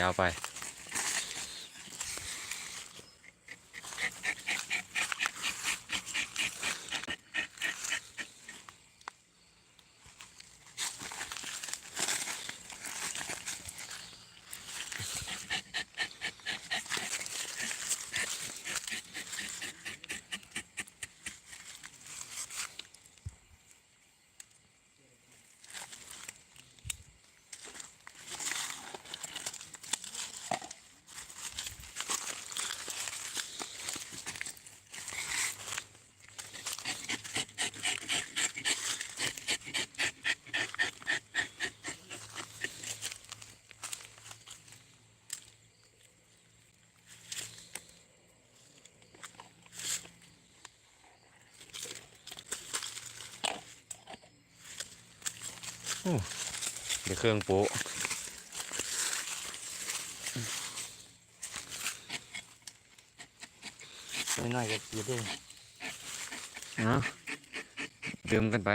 ยาวไป เดี๋ยวเครื่องโป๊ะน้อยๆก็เกียดเด้งเนาะดื่มกันไป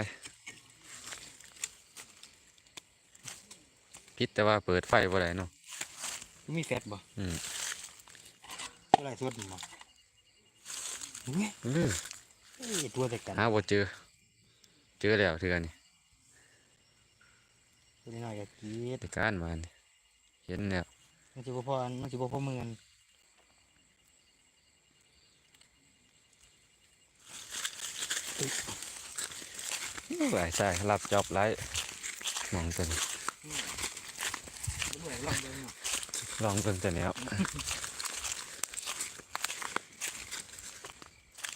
พิษแต่ว่าเปิดไฟบ่ได้เนาะมีแฟตบ่อืมเท่าไหรสดบ่เฮ้ยอื้อเอ้ยตัวแต่กันหาบ่เจอ เจอแล้วเทื่อนี่ ตัวน้อยๆก็เกียดในการมานี่เห็นแล้วมันสิบ่พออันมันสิบ่พอมือกันหลายใช่รับจอบหลายมองตัวนี้บ่ได้ลองเบิ่งเนาะลองตัวตัวนี้ครับ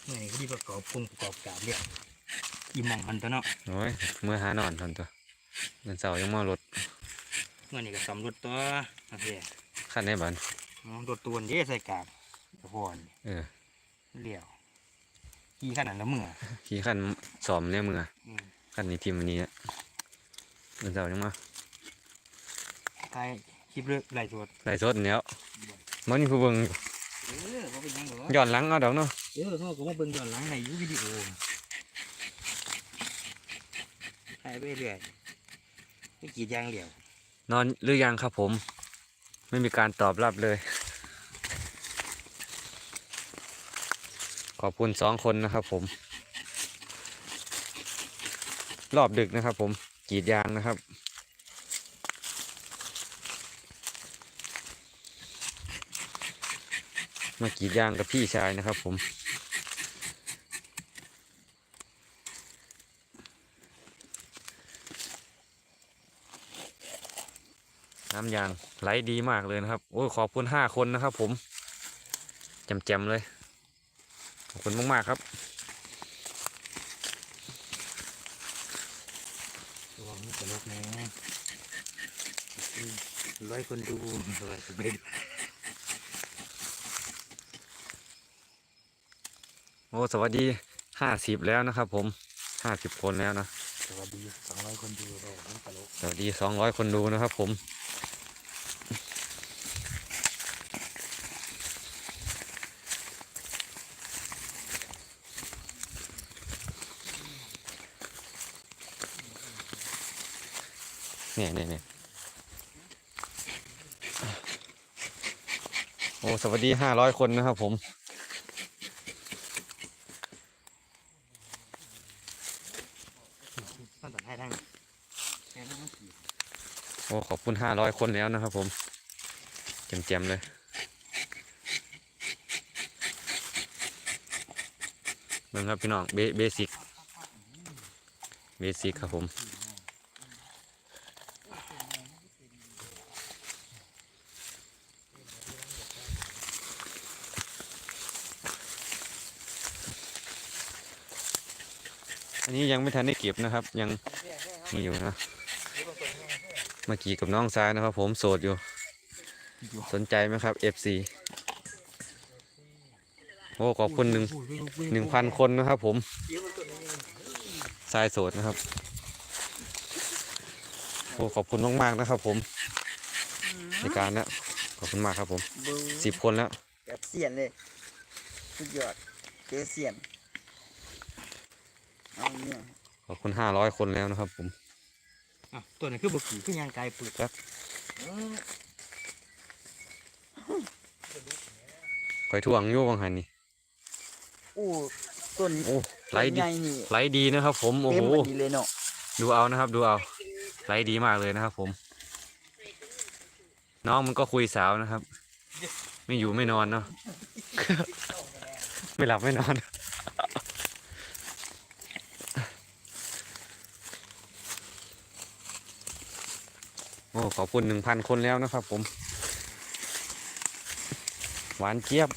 นี่ก็ดีประกอบปรุงประกอบกาบเรียกอีหมองหันตัวเนาะโอ้ยเมื่อหานอนทนตัว เงินเสาร์ยังมารถเมื่อนี่ก็สำรถตัวโอเคขั้นในบ้านอ๋อรถตัวนี้ใส่กาบตะพอนเออเลี้ยวขี่ขนาดละเมื่อขี่ขั้นสอมเนี่ยมืออืมขั้นนี้ทีมวันนี้อะเงินเสาร์ยังมาใครคลิปเลือกไหลสดหลายสดแล้วมันมีผู้เบิ่งอยู่เออบ่เป็นหยังหรอกย้อนหลังเอาดอกเนาะเออเขาก็มาเบิ่งย้อนหลังในยูวิดีโอถ่ายไปเรื่อย ไม่กี่อย่างเดียวนอนหรือยังครับผม ไม่มีการตอบรับเลย ขอบคุณสองคนนะครับผม รอบดึกนะครับผมกรีดยางนะครับมากรีดยางกับพี่ชายนะครับผม น้ำยางไหลดีมากเลยนะครับโอ้ยขอบคุณห้าคนนะครับ ผมแจมๆเลยขอบคุณมากๆครับระวังนี่ตลกนะร้อยคนดูร้อยคนดูโอ้สวัสดีห้าสิบแล้วนะครับ ผมห้าสิบคนแล้วนะสวัสดีสองร้อยคนดูเราเป็นตลกสวัสดีสองร้อยคนดูนะครับ ผม เนี่ยเนี่ยเนี่ยโอ้สวัสดีห้าร้อยคนนะครับผมตั้งแต่ให้ทั้งแค่ทั้งสี่โอ้ ขอบคุณห้าร้อยคนแล้วนะครับผมเจ็มๆเลยเบิ่งครับพี่น้องเบเบสิกเบสิกครับผม อันนี้ยังไม่ทันได้เก็บนะครับ ยังมีอยู่นะเมื่อกี้กับน้องซ้ายนะครับ ผมโสดอยู่ สนใจไหมครับ FC โอ้ขอบคุณหนึ่งหนึ่งพันคนนะครับ ผมทรายโสดนะครับโอ้ขอบคุณมากๆนะครับ ผมในการแล้ขอบคุณมากครับผมสิบคนแล้วแบบเสียนเลยสุดยอดเจอเสียน คนห้าร้อยคนแล้วนะครับ ผมตัวไหนคือบกขี่ขึ้นยางไกลปืดครับคอยถ่วงโยบางหันนี่โอ้ต้นโอ้ไหลดี ไหลดีนะครับ ผมโอ้โหดูเอานะครับ ดูเอาไหลดีมากเลยนะครับ ผม น้องมันก็คุยสาวนะครับ ไม่อยู่ไม่นอนเนาะไม่หลับไม่นอน อ้ขอบคุณหนึ่งพันคนแล้วนะครับ ผม หวานเจี๊ยบ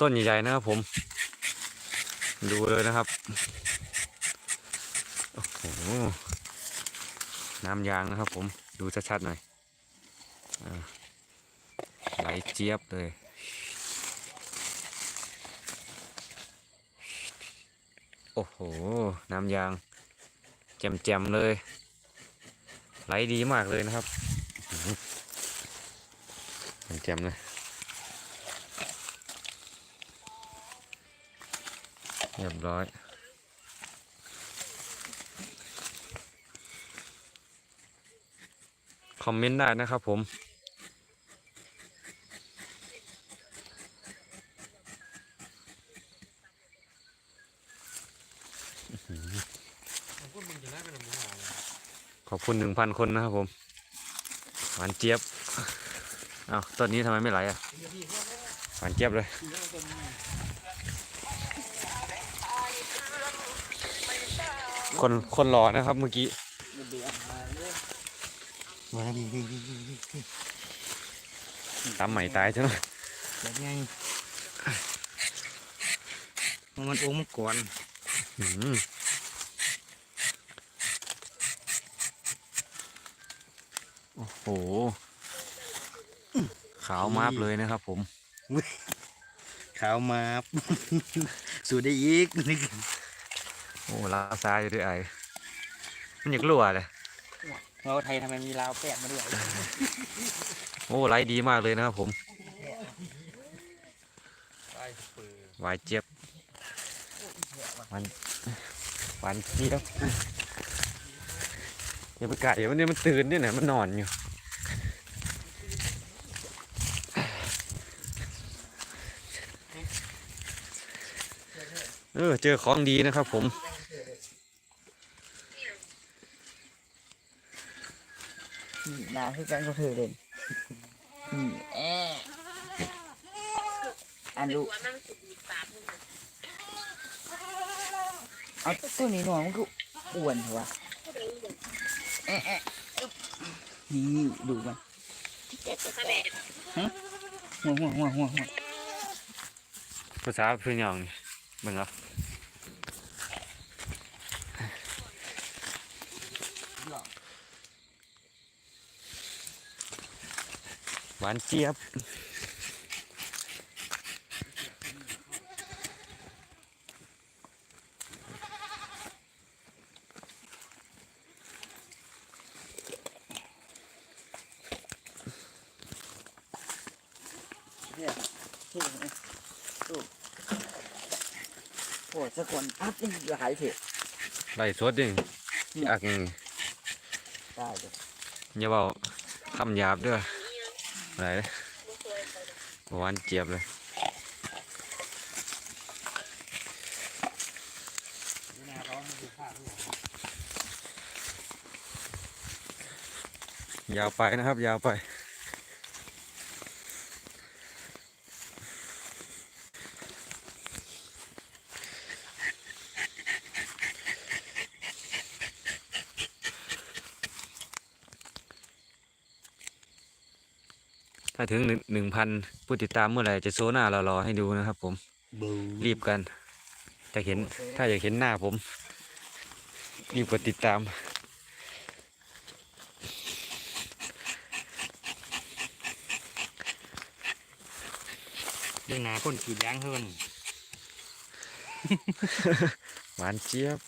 ต้นใหญ่ๆนะครับผม ดูเลยนะครับ โอ้โห น้ำยางนะครับผม ดูชัดๆหน่อยไหลเจี๊ยบเลย โอ้โห น้ำยางแจ่มๆเลย ไหลดีมากเลยนะครับแจ่มๆเลยเรียบร้อยคอมเมนต์ได้นะครับผม ขอบ คุณหนึ่งพันคนนะครับผม หวานเจี๊ยบ เอาต้นนี้ทำไมไม่ไหลอะ หวานเจี๊ยบเลย คนคนรอนะครับเมื่อกี้มาดีดีดีดีดีตามใหม่ตายใช่ไหมแบบไงมันองค์มันก่อนอืมโอ้โห ขาวมาบเลยนะครับ ผมขาวมาสูดได้อีกนี่โอ้ลาซาอยู่ด้วยไอมันอยากรั่วเลยเราไทยทำไมมีลาวแปะมาด้วยโอ้ไลฟ์ดีมากเลยนะครับผมหวายเจี๊ยบหวานหวานเจี๊ยบอย่าไปไก่มันเนี่ยมันตื่นเนี่ยนะมันนอนอยู่ เออ เจอของดีนะครับผมนี่นาคือกันก็เธอเลยนี่แอะอันลูกเอาตัวนี้หน่อยมันก็อ้วนเหรอวะแอะแอะอึ๊บนี่ดูมันฮะหัวหัวหัวหัวหัวภาษาพื้นหยองนี่เบิ่งเอ หวานเจี๊ยบเนี่ยที่นี่ลูกโอ้สะกอนอัพนี่หลายเถอะไล่สดดิอักนี่ได้เลยอย่าเบาคำหยาบเด้วย อะไรเด้อหวานเจี๊ยบเลยยาวไปนะครับ ยาวไป ถ้าถึงหนึ่งพันผู้ติดตามเมื่อไหร่จะโซหน้าเรารอให้ดูนะครับผมบูรีบกันจะเห็นถ้าอยากเห็นหน้าผมรีบกดติดตามเรื่องนาคนขีดยางเท่ากันหวานเจี๊ยบ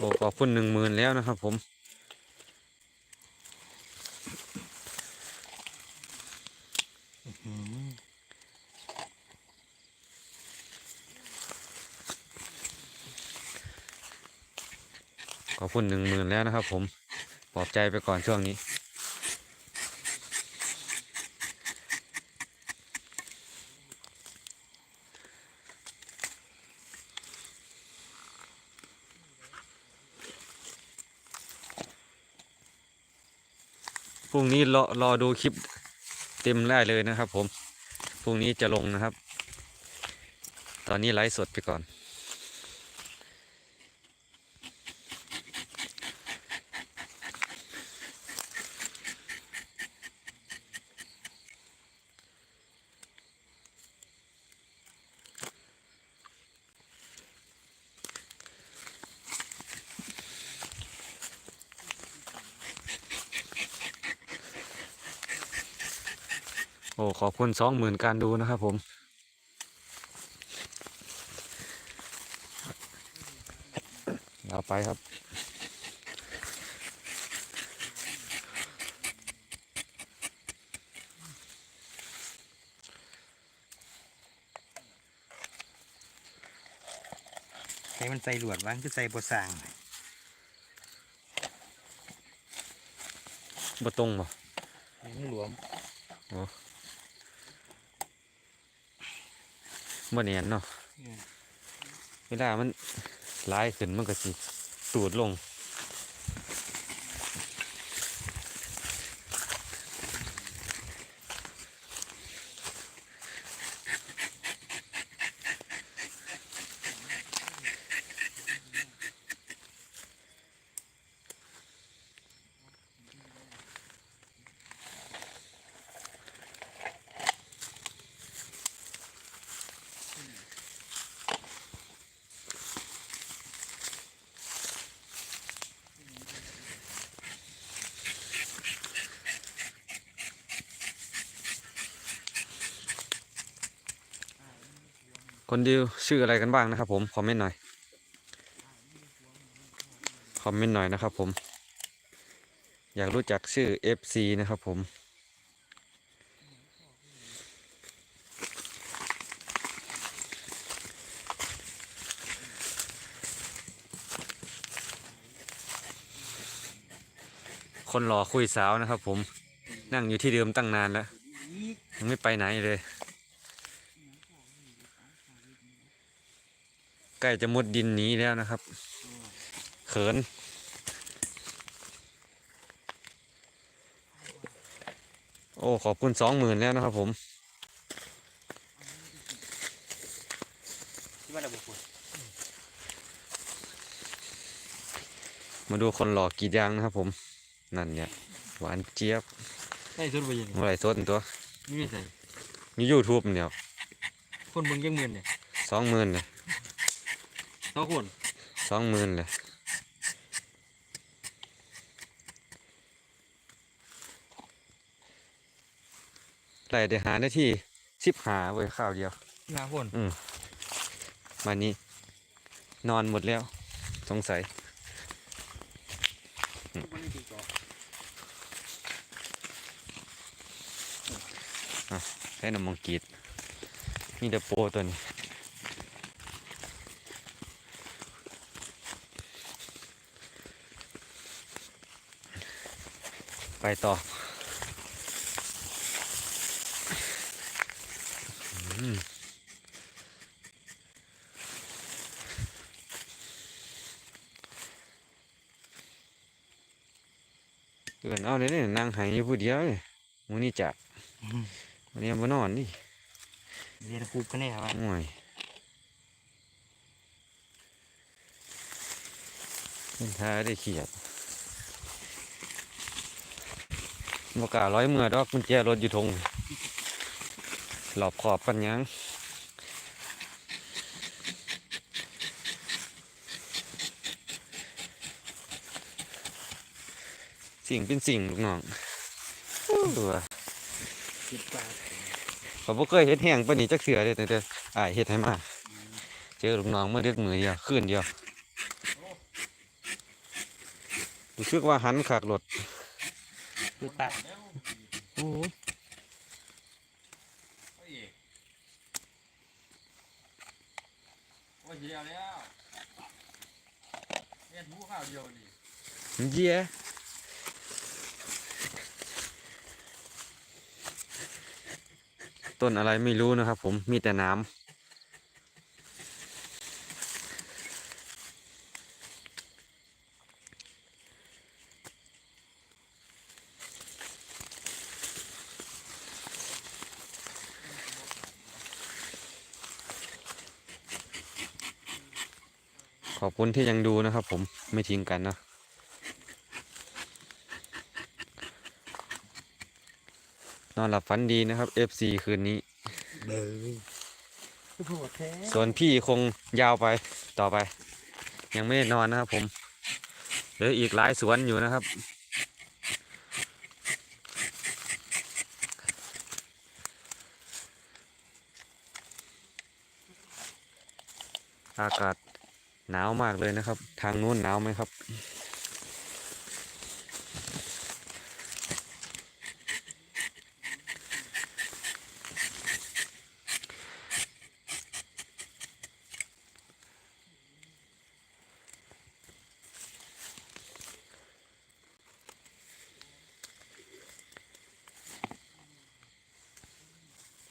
อ้ขอบคุณหนึ่งหมื่นแล้วนะครับผมอืมขอบคุณหนึ่งหมื่นแล้วนะครับผมปลอบใจไปก่อนช่วงนี้ รุ่งนี้รอรอดูคลิปเต็มได้เลยนะครับ ผมพรุ่งนี้จะลงนะครับ ตอนนี้ไลฟ์สดไปก่อน ขอบคุณสองหมื่นการดูนะครับผมเอาไปครับให้มันใส่หลวดวางคือใส่บสร้างบ่ตรงบ่มันหลวม บ่เนียนเนาะอืมเวลามันลายขึ้นมันก็สิตูดลง คนดูชื่ออะไรกันบ้างนะครับผม คอมเมนต์หน่อย คอมเมนต์หน่อยนะครับผม อยากรู้จักชื่อ FC นะครับผมคนหล่อคุยสาวนะครับผมนั่งอยู่ที่เดิมตั้งนานแล้ว ยังไม่ไปไหนเลย ใกล้จะมุดดินหนีแล้วนะครับ เขิน โอ้ขอบคุณสองหมื่นแล้วนะครับผมที่ว่าเราบุกคนมาดูคนหลอกกรีดยางนะครับผม นั่นเนี่ยหวานเจี๊ยบได้สุดไปยังเมื่อไหรสดตัวนี่ไม่ใส่มียูทูบเดียวคนเบิ่งยังเงินเนี่ยสองหมื่นเลย สองคนสองหมื่นเลยไหลได้หาได้ที่สิบหาไว้ข้าวเดียวห้าคนมานี้ นอนหมดแล้ว สงสัยให้น้ำมังกรีดมีแต่โปรตัวนี้ ไปต่ออืมเกินเอาเลยเนี่ยนั่งหายอยู่ผู้เดียวเลยมูนี่จักวันนี้มานอนนี่เรียนคูบกันแน่ครับโอ้ยเล่นท่าได้เขียด บการ้อยเมื่อดอกกุญแจรถอยู่ทงหลอบขอบกันยังสิ่งเป็นสิ่งลูกน้องตัวคิดปลาเขาบ่เคยเฮ็ดแห้งปนนี้จักเสือเลยแต่แต่อ้าเฮ็ดให้มา เจอลูกน้องเมื่อเด็ดมือเดียวคืนเดียวรู้สึกว่าหันขากรถ คือตาโอ้ยโอ้ยเดียวแล้วเรียนหูข้าวเดียวนี่เยี่ยต้นอะไรไม่รู้นะครับผมมีแต่น้ำ อบคุณที่ยังดูนะครับ ผมไม่ทิ้งกันนะนอนหลับฝันดีนะครับ FC คืนนี้เด้อคือโหดแท้ส่วนพี่คงยาวไปต่อไป ยังไม่ได้นอนนะครับผมเหลืออีกหลายสวนอยู่นะครับ อากาศ หนาวมากเลยนะครับ ทางนู้นหนาวไหมครับ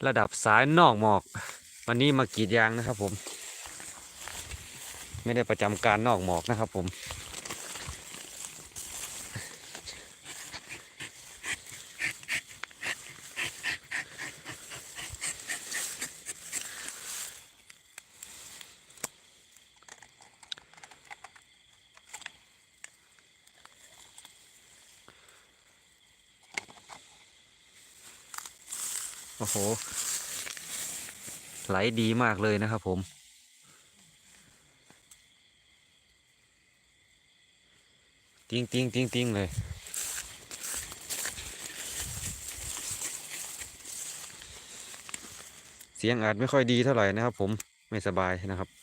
ระดับสายนอกหมอก วันนี้มากรีดยางนะครับผม ไม่ได้ประจำการนอกหมอกนะครับผม โอ้โห ไหลดีมากเลยนะครับผม ติ้งติ้งติ้งติ้งเลยเสียงอาจไม่ค่อยดีเท่าไหร่นะครับผมไม่สบายนะครับ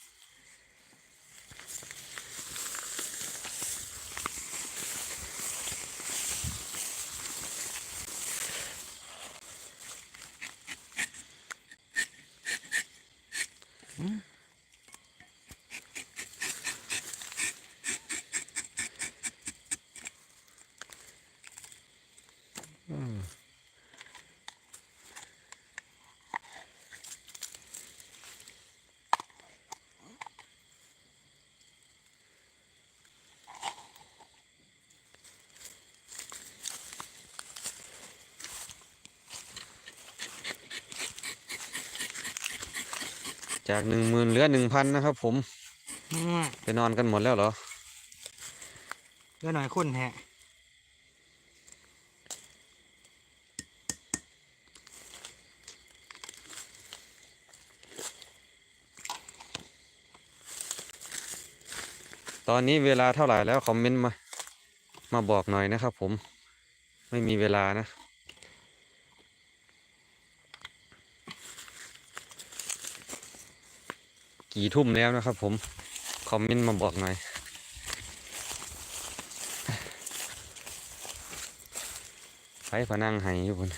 จากหนึ่งหมื่นเหลือหนึ่งพันนะครับ ผมอืมไปนอนกันหมดแล้วเหรอเดี๋ยวหน่อยคนแฮะตอนนี้เวลาเท่าไหร่แล้วคอมเมนต์มา มาบอกหน่อยนะครับผมไม่มีเวลานะ กี่ทุ่มแล้วนะครับผม คอมเมนต์มาบอกหน่อยไปพนังไห้อยู่บน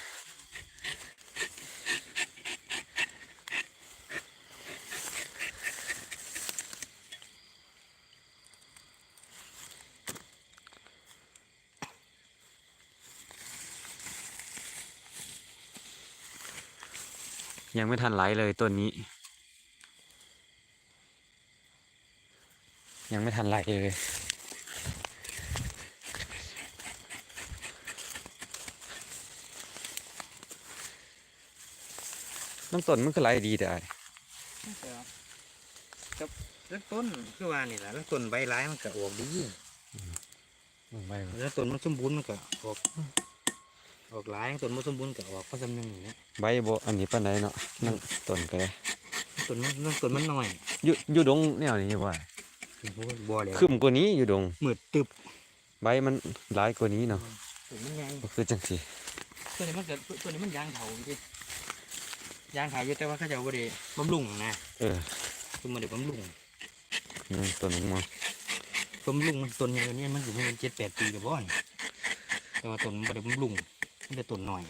ยังไม่ทันไหลเลยต้นนี้ ยังไม่ทันไหลเลย น้ำต้นมันคือไหลดีแต่อ้ายกับแล้วต้นคือว่านี่แหละแล้วต้นใบร้ายมันก็ออกดีลงไปก่อนแล้วต้นมันสมบูรณ์มันก็ออกออกหลายต้นมันสมบูรณ์ก็ออกเพราะจำหนึ่งอย่างเนี้ยใบโบอันนี้ปานใดเนาะนั่งต้นก็ได้ต้นมันต้นมันน้อยอยู่อยู่ดงแนวนี้ว่า โอ้โหบ่แล้วขึ้นกว่านี้อยู่ดงมืดตึบใบมันหลายกว่านี้เนาะต้นมันใหญ่ก็คือจังสิตัวนี้มันเกิดตัวนี้มันยางเถาอยู่ดิยางเถาอยู่แต่ว่าเขาจะเอาไปบำรุงนะเออคือมาเดี๋ยวบำรุงนี่ต้นมะม่วงบำรุงมันต้นใหญ่กว่านี้มันอยู่ประมาณเจ็ดแปดปีกับบ่อนแต่ว่าต้นมันบ่ได้บำรุงมันจะต้นหน่อย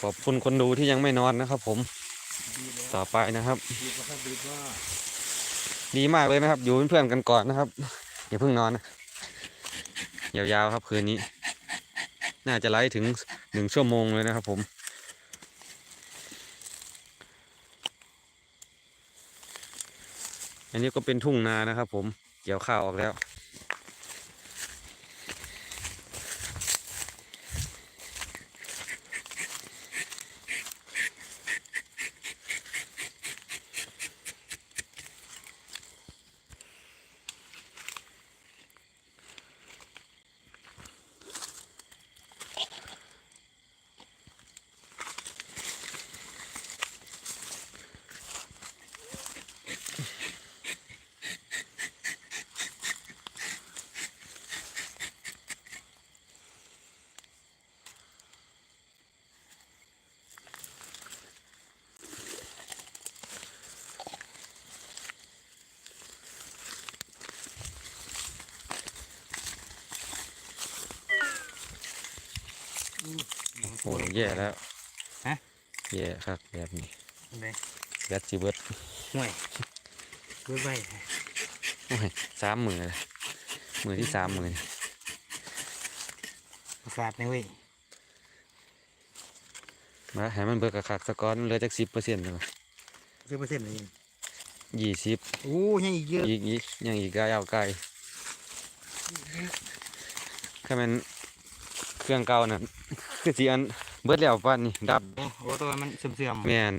ขอบคุณคนดูที่ยังไม่นอนนะครับผมดีแล้ว ต่อไปนะครับดีกว่าครับดีกว่าดีมากเลยนะครับ อยู่เป็นเพื่อนกันก่อนนะครับอย่าเพิ่งนอนนะยาวๆครับคืนนี้ น่าจะไลฟ์ถึงหนึ่งชั่วโมงเลยนะครับผมอันนี้ก็เป็นทุ่งนานะครับผม เกี่ยวข้าวออกแล้ว โอ้ แย่แล้วฮะ แย่ครับแบบนี้เลยแบตสิเบิดห่วยเบิดไว้โอ้ยสามมือเลยมือที่สามมือนี่ประสาทในเว้ยมาให้มันเบิกกระคักสะก้อนเหลือจากสิบเปอร์เซ็นต์เลยซื้อเปอร์เซ็นต์เลยยี่สิบโอ้ยังอีกเยอะอีกอีกยังอีกไกลเอาไกลแค่มันเครื่องเก่าน่ะคือสีอัน เบิดแล้วปันนี่ดับโอ้โหตัวมันเสื่อมๆแมน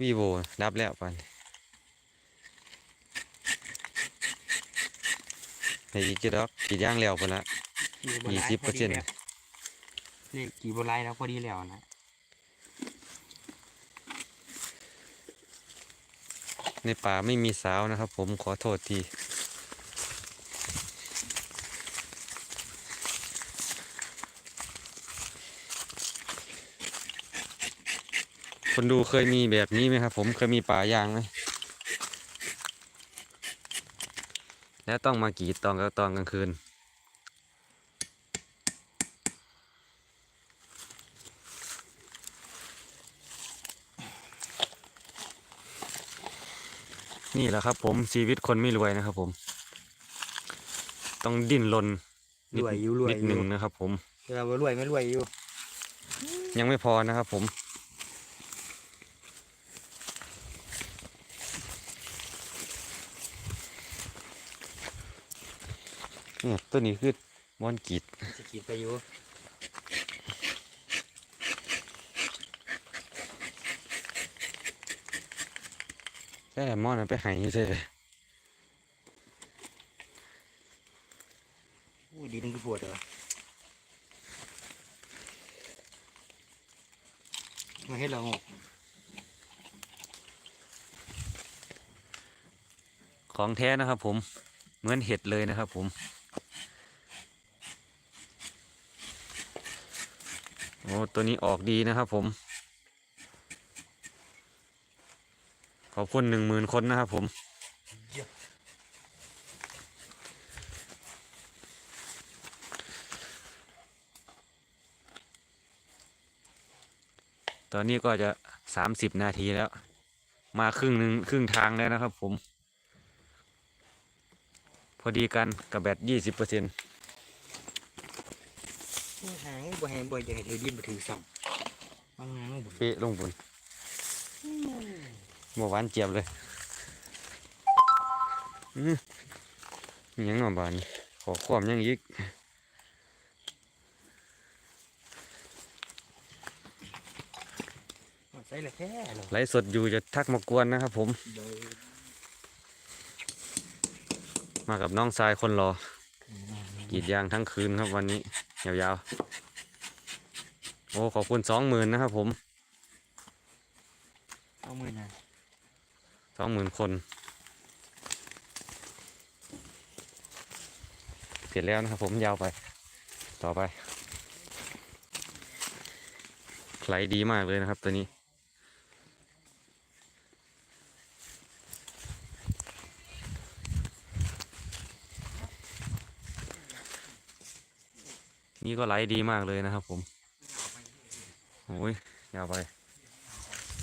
วีโวดับแล้วปันแต่อีกจะดอกกี่ย่างแล้วปันละยี่สิบเปอร์เซ็นต์เลขกี่โบไลแล้วพอดีแล้วนะในป่าไม่มีสาวนะครับผมขอโทษที คนดูเคยมีแบบนี้ไหมครับ ผมเคยมีป่ายางไหมแล้วต้องมากรีดตอนกลางตอนกลางคืน นี่แหละครับผมชีวิตคนไม่รวยนะครับผม ต้องดิ้นรนนิรดวยอยู่รวยนิดอหนึ่ยู่งนะครับผมเวลาว่ารวยไม่รวยอยู่ ยังไม่พอนะครับผม เนี่ย ตัวนี้คือมอนกรีดสกิดไปอยู่ใช่แหละมอนมันไปหายใช่เลยโอ้ดินคือปวดเหรอมาให้เราออกของแท้นะครับผม เหมือนเห็ดเลยนะครับผม อ้ตัวนี้ออกดีนะครับผม ขอบคุณหนึ่งหมื่นคนนะครับผม ตอนนี้ก็จะสามสิบนาทีแล้ว มาครึ่งหนึ่งครึ่งทางแล้วนะครับผม พอดีกันกับแบตยี่สิบเปอร์เซ็นต์ บ่แหงบ่อยากให้ถือดินมาถือสั่งบางงานบ่เป๊ะลงบนเมื่อวานเจียบเลยอื้อมีหยังหน่อบานนี่ขอความหยังอีกใส่ละแค่หรอไลฟ์สดอยู่จะทักมากวนนะครับผมมากับน้องทรายคนรอกรีดยางทั้งคืนครับวันนี้ ยาวๆ โอ้ขอบคุณสองหมื่นนะครับผมสองหมื่นนะสองหมื่นคนเสร็จแล้วนะครับผมยาวไป ต่อไปไหลดีมากเลยนะครับตัวนี้นี่ก็ไหลดีมากเลยนะครับผม โอ้ยยาวไป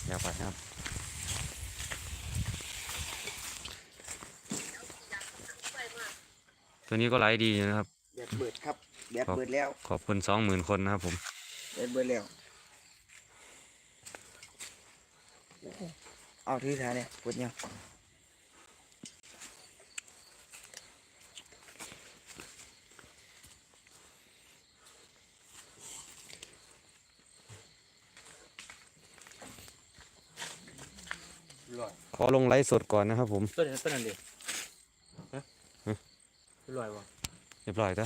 ยาวไปครับตัวนี้ก็ไหลดีอยู่นะครับแบตเบิดครับแบตครับเบิดแล้ว ขอบคุณสองหมื่นคนนะครับผมแบตเบิดแล้วเอาที่ท้ายเนี่ยปวดยัง ลอยขอลงไลฟ์สดก่อนนะครับผม ต้นนั้นต้นนั้นดิฮะฮะลอยวะเรียบร้อยจ้ะ